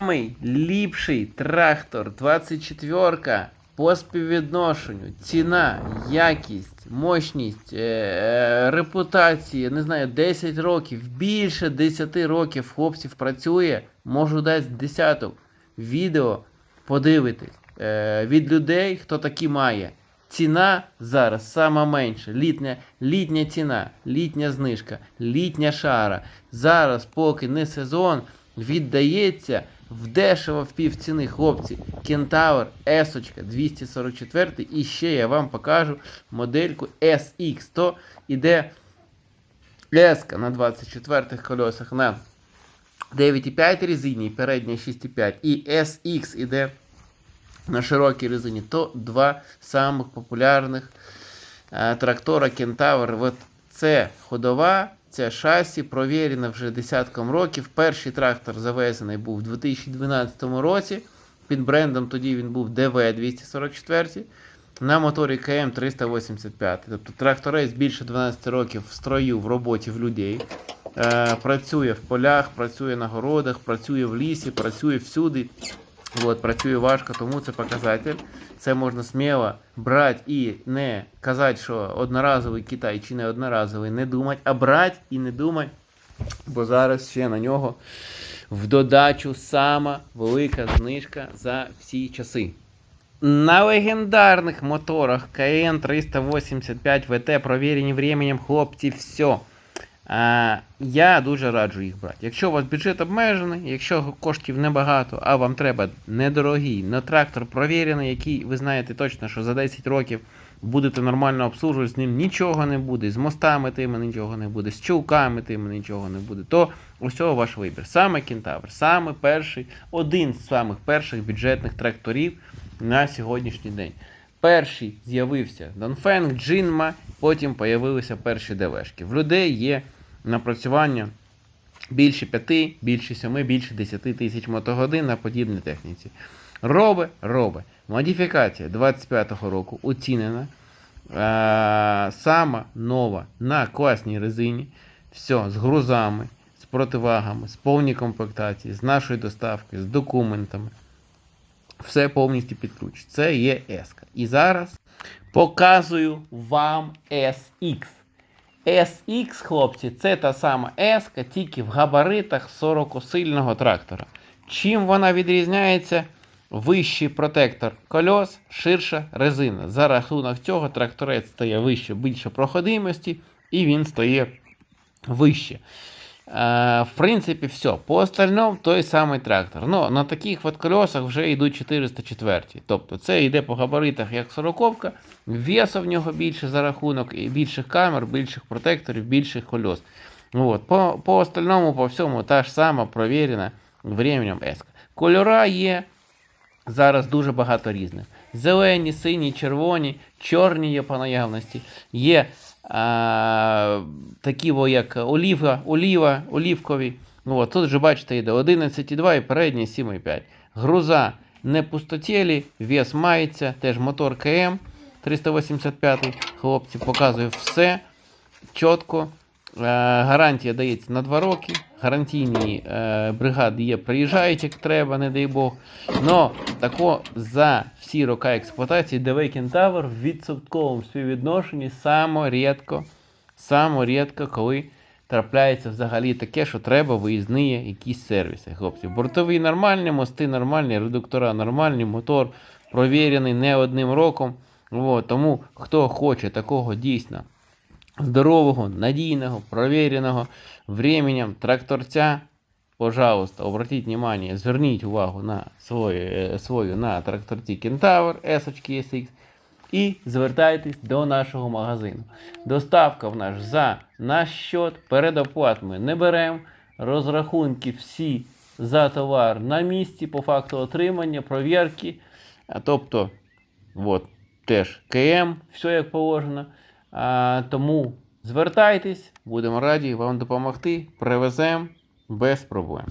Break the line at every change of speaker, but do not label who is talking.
Самий ліпший трактор 24 по співвідношенню, ціна, якість, мощність, е, е, репутація, не знаю, 10 років, більше 10 років хлопців працює, можу дати десяток відео подивитись е, від людей, хто такі має. Ціна зараз сама менша. Літня, літня ціна, літня знижка, літня шара. Зараз, поки не сезон, віддається в дешево в півціни, хлопці. Кентавр S 244. І ще я вам покажу модельку SX. То іде S на 24 колесах на 9,5 резині, передня 6,5. І SX іде на широкій резині, то два самих популярних е, трактора Кентавр. От це ходова, це шасі, провірено вже десятком років. Перший трактор завезений був у 2012 році. Під брендом тоді він був DV244 на моторі КМ 385. Тобто тракторець більше 12 років в строю в роботі в людей. Е, працює в полях, працює на городах, працює в лісі, працює всюди. От, працює важко, тому це показатель. Це можна сміло брати і не казати, що одноразовий Китай чи не одноразовий, не думати, а брати і не думати. Бо зараз ще на нього в додачу сама велика знижка за всі часи. На легендарних моторах КН 385 ВТ провірені временем, хлопці, все. А, я дуже раджу їх брати. Якщо у вас бюджет обмежений, якщо коштів небагато, а вам треба недорогий, на трактор провірений, який ви знаєте точно, що за 10 років будете нормально обслужувати, з ним нічого не буде, з мостами тими нічого не буде, з чулками тими нічого не буде, то усього ваш вибір. Саме Кентавр, саме перший, один з самих перших бюджетних тракторів на сьогоднішній день. Перший з'явився Донфенг, Джинма, потім з'явилися перші ДВшки. В людей є напрацювання більше 5, більше 7, більше 10 тисяч мотогодин на подібній техніці. Робе, робе. Модифікація 25-го року оцінена. Е, сама нова на класній резині. Все, з грузами, з противагами, з повній комплектації, з нашої доставки, з документами. Все повністю під. Це є S. І зараз показую вам SX. SX, хлопці, це та сама S, тільки в габаритах 40-сильного трактора. Чим вона відрізняється? Вищий протектор кольос, ширша резина. За рахунок цього тракторець стає вище, більше проходимості, і він стає вище. Е, в принципі, все. По остальному той самий трактор. Ну, на таких от колесах вже йдуть 404. Тобто це йде по габаритах як 40 весу в нього більше за рахунок і більших камер, більших протекторів, більших колес. От. По, по остальному, по всьому, та ж сама провірена временем S. Кольора є зараз дуже багато різних. Зелені, сині, червоні, чорні є по наявності. Є такі, во, як оліва, оліва, олівкові. Ну, от, тут вже бачите, йде 11,2 і передній 7,5. Груза не пустотілі, вес мається, теж мотор КМ 385 хлопці, показує все чітко. Е, гарантія дається на 2 роки. Гарантійні е, бригади є, приїжджають, як треба, не дай Бог. Но тако за всі роки експлуатації ДВ Кентавр в відсотковому співвідношенні само рідко, само рідко, коли трапляється взагалі таке, що треба виїзні якісь сервіси. Хлопці, бортові нормальні, мости нормальні, редуктора нормальні, мотор провірений не одним роком. От, тому хто хоче такого дійсно здорового, надійного, провіреного временем тракторця, пожалуйста, обратіть внимание, зверніть увагу на свою, е, свою на тракторці Кентавр SX і звертайтесь до нашого магазину. Доставка в наш за наш счет, передоплат ми не беремо, розрахунки всі за товар на місці по факту отримання, провірки. Тобто, от, теж КМ, все як положено. Тому звертайтесь, будемо раді вам допомогти. Привеземо без проблем.